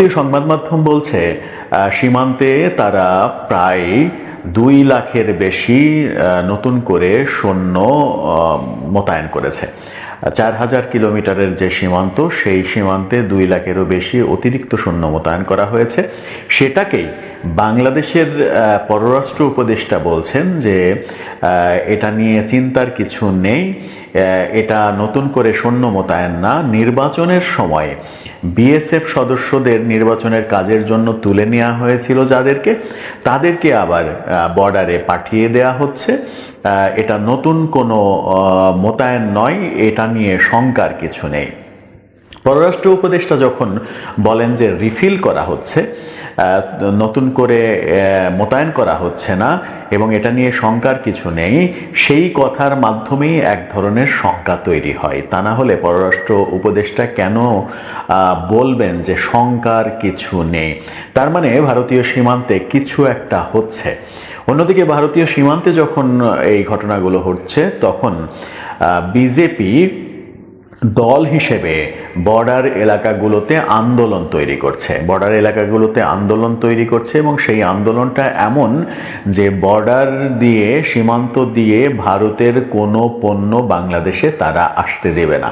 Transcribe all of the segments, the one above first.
ভারতীয় সংবাদ মাধ্যম বলছে সীমান্তে তারা প্রায় দুই লাখের বেশি নতুন করে সৈন্য মোতায়েন করেছে। চার হাজার কিলোমিটারের যে সীমান্ত, সেই সীমান্তে দুই লাখেরও বেশি অতিরিক্ত সৈন্য মোতায়েন করা হয়েছে। সেটাকেই বাংলাদেশের পররাষ্ট্র উপদেষ্টা বলছেন যে এটা নিয়ে চিন্তার কিছু নেই। এটা নতুন করে সৈন্য মোতায়েন না, নির্বাচনের সময় বিএসএফ সদস্যদের নির্বাচনের কাজের জন্য তুলে নেওয়া হয়েছিল যাদেরকে, তাদেরকে আবার বর্ডারে পাঠিয়ে দেয়া হচ্ছে। এটা নতুন কোনো মোতায়েন নয়, এটা নিয়ে শঙ্কার কিছু নেই। পররাষ্ট্র উপদেষ্টা যখন বলেন যে রিফিল করা হচ্ছে নতুন করে মোতায়েন করা হচ্ছে না এবং এটা নিয়ে শঙ্কার কিছু নেই। সেই কথার মাধ্যমেই এক ধরনের শঙ্কা তৈরি হয়। তা না হলে পররাষ্ট্র উপদেষ্টা কেন বলবেন যে শঙ্কার কিছু নেই? তার মানে ভারতীয় সীমান্তে কিছু একটা হচ্ছে। অন্যদিকে ভারতীয় সীমান্তে যখন এই ঘটনাগুলো হচ্ছে তখন বিজেপি দল হিসেবে বর্ডার এলাকাগুলোতে আন্দোলন তৈরি করছে। বর্ডার এলাকাগুলোতে আন্দোলন তৈরি করছে এবং সেই আন্দোলনটা এমন যে বর্ডার দিয়ে, সীমান্ত দিয়ে ভারতের কোনো পণ্য বাংলাদেশে তারা আসতে দেবে না।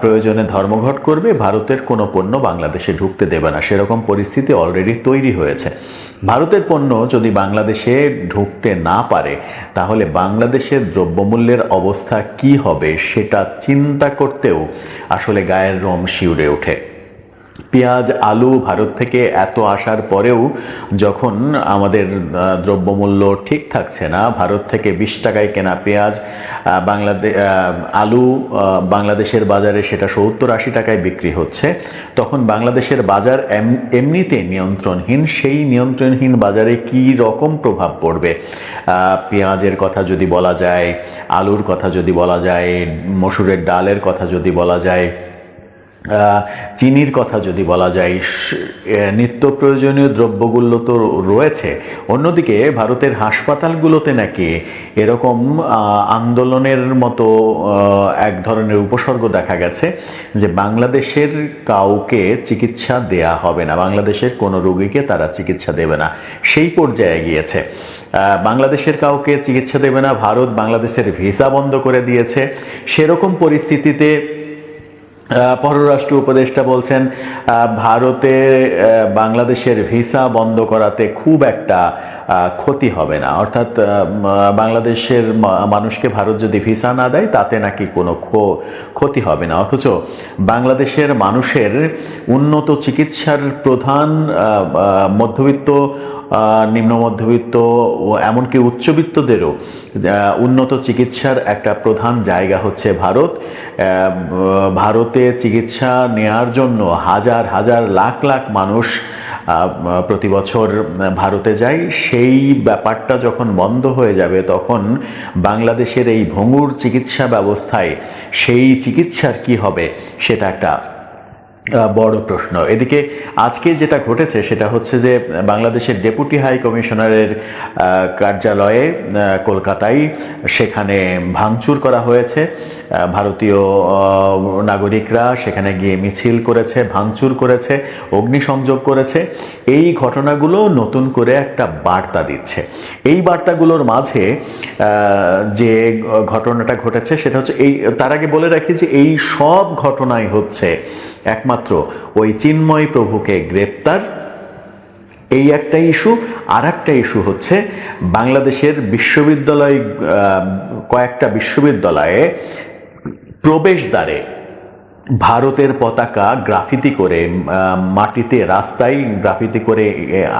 প্রয়োজনে ধর্মঘট করবে, ভারতের কোনো পণ্য বাংলাদেশে ঢুকতে দেবে না। সেরকম পরিস্থিতি অলরেডি তৈরি হয়েছে। ভারতের পণ্য যদি বাংলাদেশে ঢুকতে না পারে, তাহলে বাংলাদেশের দ্রব্যমূল্যের অবস্থা কি হবে সেটা চিন্তা করতেও আসলে গায়ের রম শিউরে ওঠে। পেঁয়াজ, আলু ভারত থেকে এত আসার পরেও যখন আমাদের দ্রব্যমূল্য ঠিক থাকছে না, ভারত থেকে বিশ টাকায় কেনা পেঁয়াজ বাংলাদেশ আলু বাংলাদেশের বাজারে সেটা সত্তর আশি টাকায় বিক্রি হচ্ছে, তখন বাংলাদেশের বাজার এমনিতে নিয়ন্ত্রণহীন, সেই নিয়ন্ত্রণহীন বাজারে কি রকম প্রভাব পড়বে? পেঁয়াজের কথা যদি বলা যায়, আলুর কথা যদি বলা যায়, মসুরের ডালের কথা যদি বলা যায় চিনির কথা যদি বলা যায় নিত্য প্রয়োজনীয় দ্রব্যগুলো তো রয়েছে। অন্যদিকে ভারতের হাসপাতালগুলোতে নাকি এরকম আন্দোলনের মতো এক ধরনের উপসর্গ দেখা গেছে যে বাংলাদেশের কাউকে চিকিৎসা দেয়া হবে না। বাংলাদেশের কোনো রোগীকে তারা চিকিৎসা দেবে না। সেই পর্যায়ে গিয়েছে। বাংলাদেশের কাউকে চিকিৎসা দেবে না, ভারত বাংলাদেশের ভিসা বন্ধ করে দিয়েছে। সেরকম পরিস্থিতিতে পররাষ্ট্র উপদেষ্টা বলছেন ভারতে বাংলাদেশের ভিসা বন্ধ করাতে খুব একটা ক্ষতি হবে না। অর্থাৎ বাংলাদেশের মানুষকে ভারত যদি ভিসা না দেয়, তাতে নাকি কোনো ক্ষতি হবে না। অথচ বাংলাদেশের মানুষের উন্নত চিকিৎসার প্রধান মধ্যবিত্ত নিম্ন মধ্যবিত্ত ও এমনকি উচ্চবিত্তদেরও উন্নত চিকিৎসার একটা প্রধান জায়গা হচ্ছে ভারত। ভারতে চিকিৎসা নেয়ার জন্য হাজার হাজার, লাখ লাখ মানুষ প্রতি বছর ভারতে যায় সেই ব্যাপারটা যখন বন্ধ হয়ে যাবে, তখন বাংলাদেশের এই ভঙ্গুর চিকিৎসা ব্যবস্থায় সেই চিকিৎসার কি হবে, সেটা একটা বড় প্রশ্ন। এদিকে আজকে যেটা ঘটেছে, সেটা হচ্ছে যে, বাংলাদেশের ডেপুটি হাই কমিশনারের কার্যালয়ে কলকাতায় সেখানে ভাঙচুর করা হয়েছে। ভারতীয় নাগরিকরা সেখানে গিয়ে মিছিল করেছে, ভাঙচুর করেছে, অগ্নিসংযোগ করেছে। এই ঘটনাগুলো নতুন করে একটা বার্তা দিচ্ছে। এই বার্তাগুলোর মাঝে যে ঘটনাটা ঘটেছে সেটা হচ্ছে এই, তার আগে বলে রাখি যে এই সব ঘটনাই হচ্ছে একমাত্র ওই চিন্ময় প্রভুকে গ্রেপ্তার। এই একটা ইস্যু। আর একটা ইস্যু হচ্ছে বাংলাদেশের বিশ্ববিদ্যালয় কয়েকটা বিশ্ববিদ্যালয়ে প্রবেশদ্বারে ভারতের পতাকা গ্রাফিতি করে মাটিতে রাস্তায় গ্রাফিতি করে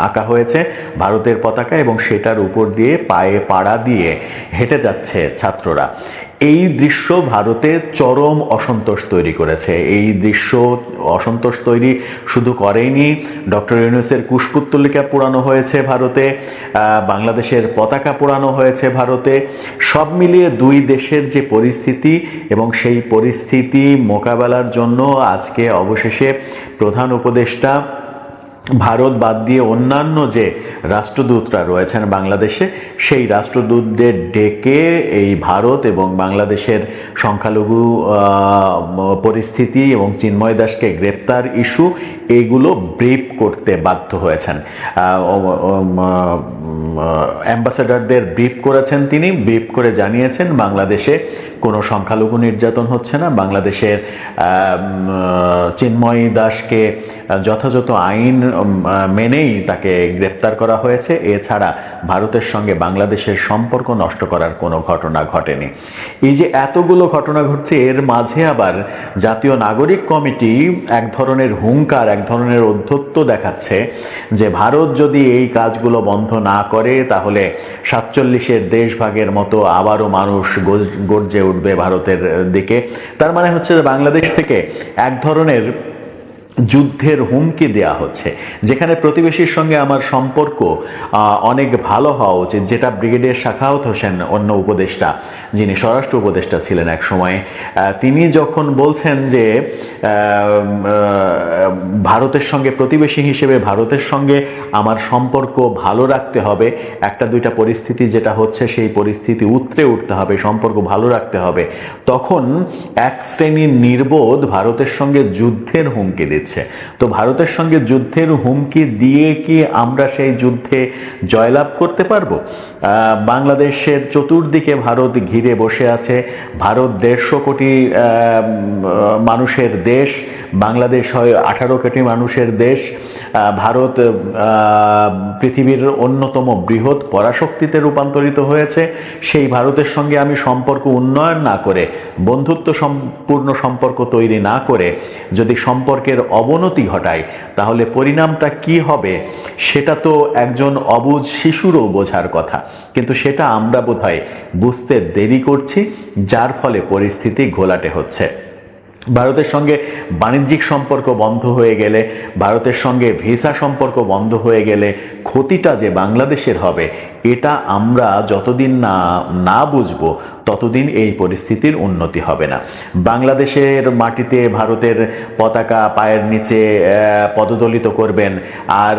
আঁকা হয়েছে ভারতের পতাকা এবং সেটার উপর দিয়ে পায়ে পাড়া দিয়ে হেঁটে যাচ্ছে ছাত্ররা। এই দৃশ্য ভারতে চরম অসন্তোষ তৈরি করেছে। এই দৃশ্য অসন্তোষ তৈরি শুধু করেইনি, ডক্টর ইউনুসের কুশপুত্তলিকা পোড়ানো হয়েছে ভারতে বাংলাদেশের পতাকা পোড়ানো হয়েছে ভারতে। সব মিলিয়ে দুই দেশের যে পরিস্থিতি এবং সেই পরিস্থিতি মোকাবেলার জন্য আজকে অবশেষে প্রধান উপদেষ্টা ভারত বাদ দিয়ে অন্যান্য যে রাষ্ট্রদূতরা রয়েছেন বাংলাদেশে, সেই রাষ্ট্রদূতদের ডেকে এই ভারত এবং বাংলাদেশের সংখ্যালঘু পরিস্থিতি এবং চিন্ময় দাসকে গ্রেপ্তার ইস্যু, এগুলো ব্রিফ করতে বাধ্য হয়েছেন। অ্যাম্বাসেডারদের ব্রিফ করেছেন তিনি। ব্রিফ করে জানিয়েছেন, বাংলাদেশে কোনো সংখ্যালঘু নির্যাতন হচ্ছে না। বাংলাদেশের চিন্ময় দাসকে যথাযথ আইন মেনেই তাকে গ্রেপ্তার করা হয়েছে। এছাড়া ভারতের সঙ্গে বাংলাদেশের সম্পর্ক নষ্ট করার কোনো ঘটনা ঘটেনি। এই যে এতগুলো ঘটনা ঘটছে, এর মাঝে আবার জাতীয় নাগরিক কমিটি এক ধরনের হুঙ্কার, এক ধরনের অধ্যত্ব দেখাচ্ছে যে ভারত যদি এই কাজগুলো বন্ধ না করে, তাহলে সাতচল্লিশের দেশভাগের মতো আবারও মানুষ গর্জে উঠবে ভারতের দিকে। তার মানে হচ্ছে যে বাংলাদেশ থেকে এক ধরনের যুদ্ধের হুমকি দেয়া হচ্ছে। যেখানে প্রতিবেশীর সঙ্গে আমার সম্পর্ক অনেক ভালো হওয়া উচিত। যেটা ব্রিগেডিয়ার শাখাওত হোসেন, অন্য উপদেষ্টা, যিনি স্বরাষ্ট্র উপদেষ্টা ছিলেন এক সময় তিনি যখন বলছেন যে ভারতের সঙ্গে, প্রতিবেশী হিসেবে ভারতের সঙ্গে আমার সম্পর্ক ভালো রাখতে হবে, একটা দুইটা পরিস্থিতি যেটা হচ্ছে, সেই পরিস্থিতি উতরে উঠতে হবে, সম্পর্ক ভালো রাখতে হবে। তখন এক শ্রেণির নির্বোধ ভারতের সঙ্গে যুদ্ধের হুমকি দিচ্ছে। দিচ্ছে তো ভারতের সঙ্গে যুদ্ধের হুমকি দিয়ে কি আমরা সেই যুদ্ধে জয়লাভ করতে পারব? বাংলাদেশের চতুর্দিকে ভারত ঘিরে বসে আছে। ভারত দেড়শো কোটি মানুষের দেশ। বাংলাদেশ হয় আঠারো কোটি মানুষের দেশ। ভারত পৃথিবীর অন্যতম বৃহৎ পরাশক্তিতে রূপান্তরিত হয়েছে। সেই ভারতের সঙ্গে আমি সম্পর্ক উন্নয়ন না করে বন্ধুত্ব সম্পূর্ণ সম্পর্ক তৈরি না করে, যদি সম্পর্কের অবনতি ঘটায়। তাহলে পরিণামটা কি হবে? সেটা তো একজন অবুজ শিশুরও বোঝার কথা। কিন্তু সেটা আমরা বোধহয় বুঝতে দেরি করছি, যার ফলে পরিস্থিতি ঘোলাটে হচ্ছে। ভারতের সঙ্গে বাণিজ্যিক সম্পর্ক বন্ধ হয়ে গেলে, ভারতের সঙ্গে ভিসা সম্পর্ক বন্ধ হয়ে গেলে ক্ষতিটা যে বাংলাদেশের হবে এটা আমরা যতদিন না না বুঝব, ততদিন এই পরিস্থিতির উন্নতি হবে না। বাংলাদেশের মাটিতে ভারতের পতাকা পায়ের নিচে পদদলিত করবেন, আর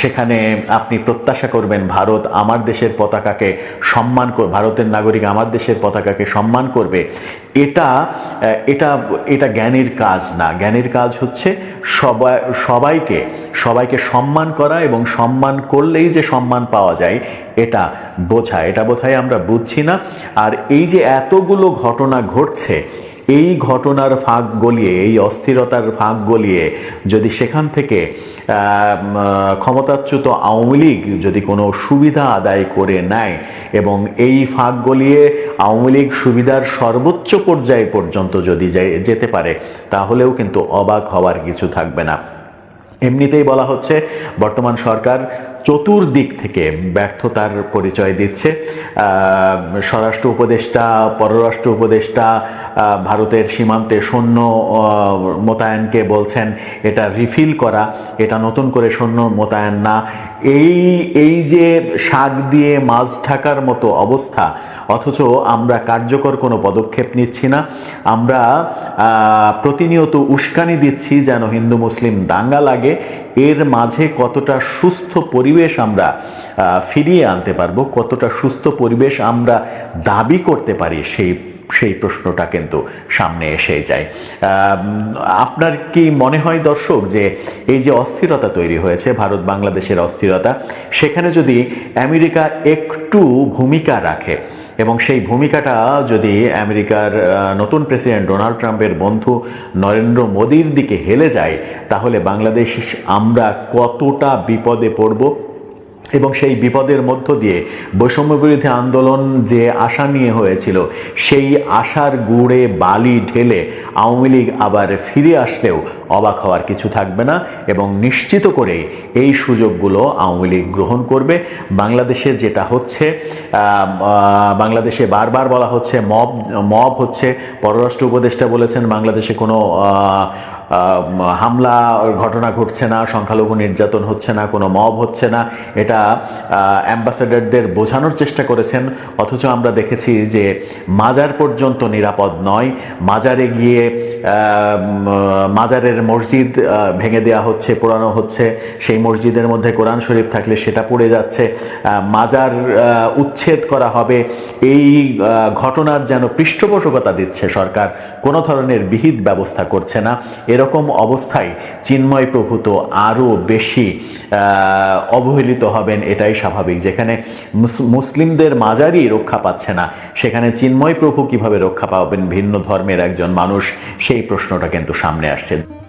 সেখানে আপনি প্রত্যাশা করবেন ভারত আমার দেশের পতাকাকে সম্মান ভারতের নাগরিক আমার দেশের পতাকাকে সম্মান করবে। এটা এটা এটা জ্ঞানের কাজ না। জ্ঞানের কাজ হচ্ছে সবাই, সবাইকে সবাইকে সম্মান করা এবং সম্মান করলেই যে সম্মান পাওয়া যায় এটা বোঝা এটা বোধহয় আমরা বুঝছি না। আর এই যে এতগুলো ঘটনা ঘটছে, এই ঘটনার ফাঁক গলিয়ে, এই অস্থিরতার ফাঁক গলিয়ে যদি সেখান থেকে ক্ষমতাচ্যুত আওয়ামী লীগ যদি কোনো সুবিধা আদায় করে নেয় এবং এই ফাঁক গলিয়ে আওয়ামী লীগ সুবিধার সর্বোচ্চ পর্যায়ে পর্যন্ত যদি যেতে পারে, তাহলেও কিন্তু অবাক হওয়ার কিছু থাকবে না। এমনিতেই বলা হচ্ছে, বর্তমান সরকার চতুর্দিক থেকে ব্যর্থতার পরিচয় দিচ্ছে। স্বরাষ্ট্র উপদেষ্টা পররাষ্ট্র উপদেষ্টা ভারতের সীমান্তে সৈন্য মোতায়েনকে বলছেন, এটা রিফিল করা, এটা নতুন করে সৈন্য মোতায়েন না। এই এই যে শাক দিয়ে মাছ ঢাকার মতো অবস্থা, অথচ আমরা কার্যকর কোনো পদক্ষেপ নিচ্ছি না। আমরা প্রতিনিয়ত উস্কানি দিচ্ছি যেন হিন্দু মুসলিম দাঙ্গা লাগে। এর মাঝে কতটা সুস্থ পরিবেশ আমরা ফিরিয়ে আনতে পারব, কতটা সুস্থ পরিবেশ আমরা দাবি করতে পারি সেই সেই প্রশ্নটা কিন্তু সামনে এসে যায়। আপনার কি মনে হয় দর্শক যে এই যে অস্থিরতা তৈরি হয়েছে, ভারত বাংলাদেশের অস্থিরতা, সেখানে যদি আমেরিকা একটু ভূমিকা রাখে এবং সেই ভূমিকাটা যদি আমেরিকার নতুন প্রেসিডেন্ট ডোনাল্ড ট্রাম্পের বন্ধু নরেন্দ্র মোদীর দিকে হেলে যায়, তাহলে বাংলাদেশ আমরা কতটা বিপদে পড়ব? এবং সেই বিপদের মধ্য দিয়ে বৈষম্য বিরোধী আন্দোলন যে আশা নিয়ে হয়েছিল, সেই আশার গুড়ে বালি ঢেলে আওয়ামী লীগ আবার ফিরে আসলেও অবাক হওয়ার কিছু থাকবে না এবং নিশ্চিত করে এই সুযোগগুলো আওয়ামী লীগ গ্রহণ করবে। বাংলাদেশে যেটা হচ্ছে বাংলাদেশে বারবার বলা হচ্ছে, মব মব হচ্ছে। পররাষ্ট্র উপদেষ্টা বলেছেন, বাংলাদেশে কোনো হামলা, ঘটনা ঘটছে না, সংখ্যালঘু নির্যাতন হচ্ছে না, কোনো মব হচ্ছে না, এটা অ্যাম্বাসেডারদের বোঝানোর চেষ্টা করেছেন, অথচ আমরা দেখেছি যে মাজার পর্যন্ত নিরাপদ নয়, মাজারে গিয়ে মাজারের মসজিদ ভেঙে দেওয়া হচ্ছে, পোড়ানো হচ্ছে, সেই মসজিদের মধ্যে কোরআন শরীফ থাকলে সেটা পড়ে যাচ্ছে মাজার উচ্ছেদ করা হবে, এই ঘটনার যেন পৃষ্ঠপোষকতা দিচ্ছে সরকার, কোনো ধরনের বিহিত ব্যবস্থা করছে না এরকম অবস্থায় চিন্ময় প্রভু তো আরও বেশি অবহেলিত হবেন, এটাই স্বাভাবিক। যেখানে মুস- মুসলিমদের মাজারই রক্ষা পাচ্ছে না, সেখানে চিন্ময় প্রভু কীভাবে রক্ষা পাবেন? ভিন্ন ধর্মের একজন মানুষ, সেই প্রশ্নটা কিন্তু সামনে আসছে।